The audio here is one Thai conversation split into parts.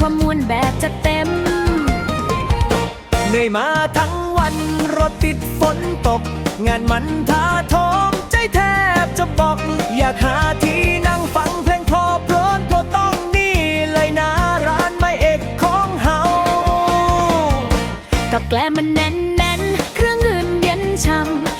ความมวลแบบจัดเต็ม เหนื่อยมาทั้งวันรถติดฝนตก งานมันท้าทองใจแทบจะบอก อยากหาที่นั่งฟังเพลงเพราะเพราะเพราะต้องนี่เลยนะร้านไม่เอกของเฮากับแกลมมันแน่นแน่นๆเครื่องอื่นเย็นช่ำ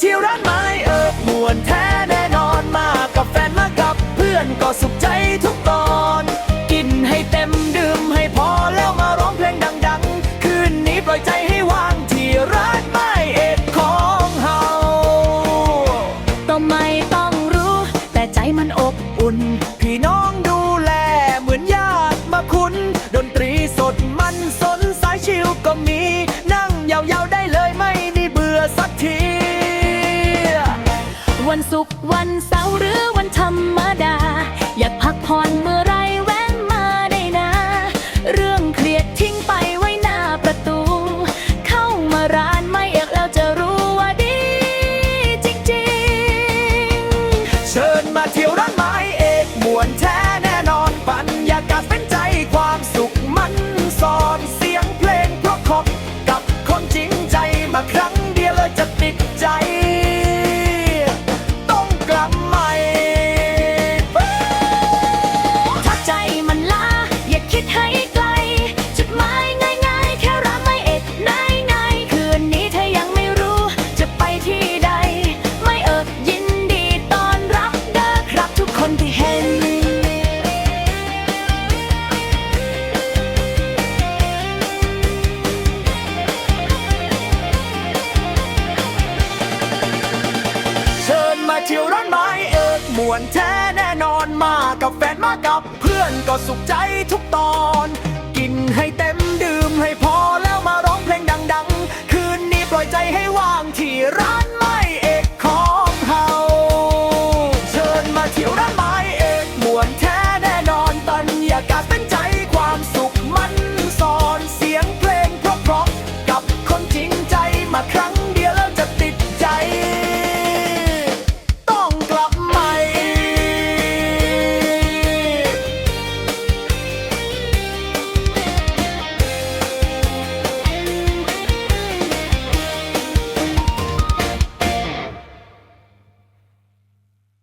ที่ร้านไม้เอิบมวนแท้แน่นอนมากับแฟนมากับเพื่อนก็สุขใจทุกตอน วันศุกร์วันเสาร์หรือ เที่ยวร้อนไม้เอกมวนแท้แน่นอนมากับแฟนมากับ เพื่อนก็สุขใจทุกตอน กินให้เต็มดื่มให้พอแล้วมาร้องเพลงดัง ๆ คืนนี้ปล่อยใจให้ว่างที่ร้าน